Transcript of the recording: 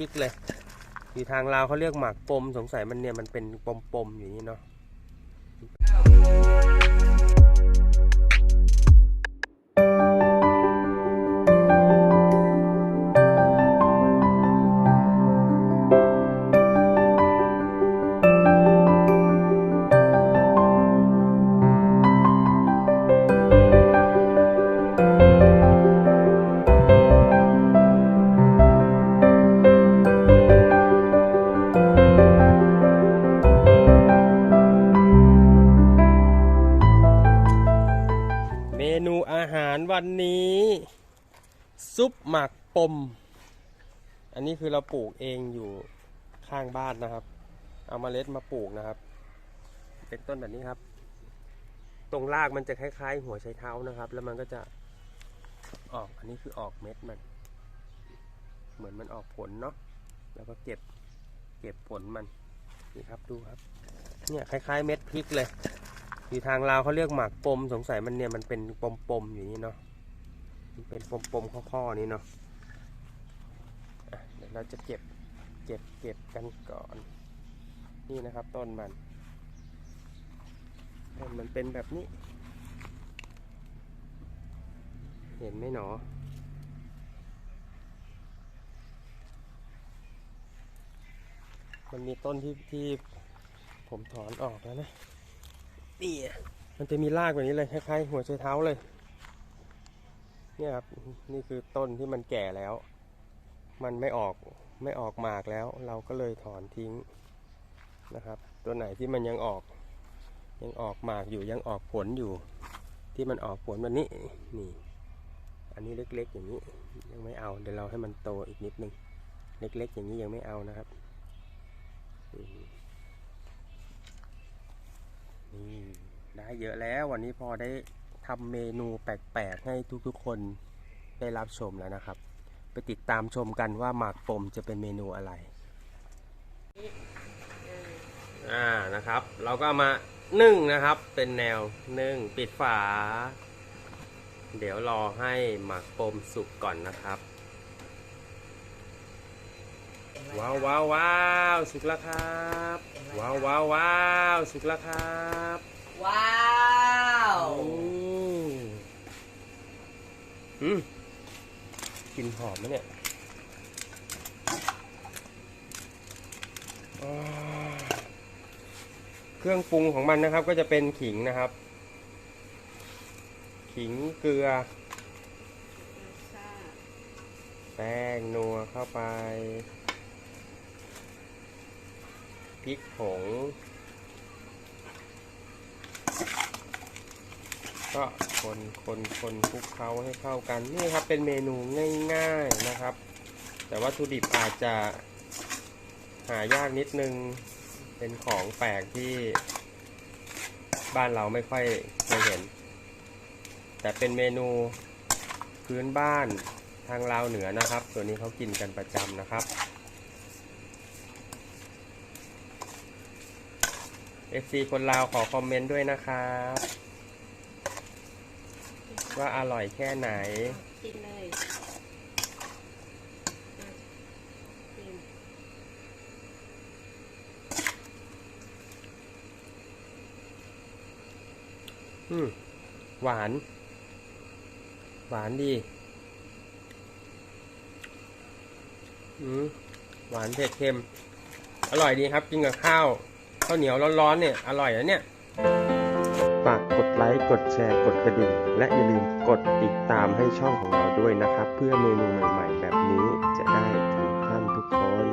พริกเลยอยู่ทางลาวเขาเรียกหมากปมสงสัยมันเนี่ยมันเป็นปมๆอย่างนี้เนาะ วันนี้ ซุปหมักปม อันนี้คือเราปลูกเองอยู่ข้างบ้านนะครับ เอามาเมล็ดมาปลูกนะครับ เป็นต้นแบบนี้ครับ ตรงรากมันจะคล้าย ๆ หัวไชเท้านะครับ แล้วมันก็จะออก อันนี้คือออกเม็ดมัน เหมือนมันออกผลเนาะ แล้วก็เก็บ เก็บผลมัน นี่ครับดูครับ เนี่ยคล้าย ๆ เม็ดพริกเลย อยู่ทางลาวเขาเรียกหมากปม สงสัยมันเนี่ยมันเป็นปมๆอย่างนี้เนาะ เป็นปมๆข้อๆนี้เนาะะเดี๋ยวเราจะเก็บเก็บเก็บกันก่อน นี่นะครับต้นมันต้นมันเป็นแบบนี้ เห็นไหมหนอมันมีต้นที่ที่ผมถอนออกแล้วนะนี่มันจะมีรากแบบนี้เลยคล้ายๆหัวไชเท้าเลย เนี่ยครับนี่คือต้นที่มันแก่แล้ว มันไม่ออกไม่ออกหมากแล้ว เราก็เลยถอนทิ้งนะครับ ตัวไหนที่มันยังออก ยังออกหมากอยู่ยังออกผลอยู่ ที่มันออกผลแบบนี้นี่ อันนี้เล็กๆอย่างนี้ ยังไม่เอาเดี๋ยวเราให้มันโตอีกนิดนึงเล็กๆอย่างนี้ยังไม่เอานะครับนี่ได้เยอะแล้ววันนี้พอได้ ทำเมนูแปลกๆให้ทุกๆคนได้รับชมแล้วนะครับ ไปติดตามชมกันว่าหมากปมจะเป็นเมนูอะไรอ่านะครับ เราก็มานึ่งนะครับ เป็นแนวนึ่งปิดฝา เดี๋ยวรอให้หมากปมสุกก่อนนะครับ ว้าวว้าวว้าวสุกแล้วครับ ว้าวว้าวว้าวสุกแล้วครับ ว้าว อืม อืมกลิ่นหอมนะเนี่ยเครื่องปรุงของมันนะครับ ก็จะเป็นขิงนะครับ ขิงเกลือแป้งนัวเข้าไปพริกผง ก็คนคนคนคลุกเคล้าให้เข้ากันนี่ครับเป็นเมนูง่าย ๆนะครับ แต่วัตถุดิบอาจจะหายากนิดนึงเป็นของแปลกที่บ้านเราไม่ค่อยเคยเห็น แต่เป็นเมนูพื้นบ้านทางลาวเหนือนะครับ ตัวนี้เขากินกันประจำนะครับ FC คนลาวขอคอมเมนต์ด้วยนะครับ ว่าอร่อยแค่ไหน กินเลยอืมหวาน หวานดี อืมหวานเผ็ดเค็ม อร่อยดีครับ กินกับข้าวข้าวเหนียวร้อนๆเนี่ย อร่อยนะเนี่ย ฝากกดไลค์ กดแชร์ กดกระดิ่ง และอย่าลืมกดติดตามให้ช่องของเราด้วยนะครับ เพื่อเมนูใหม่ๆ แบบนี้จะได้ถึงท่านทุกคน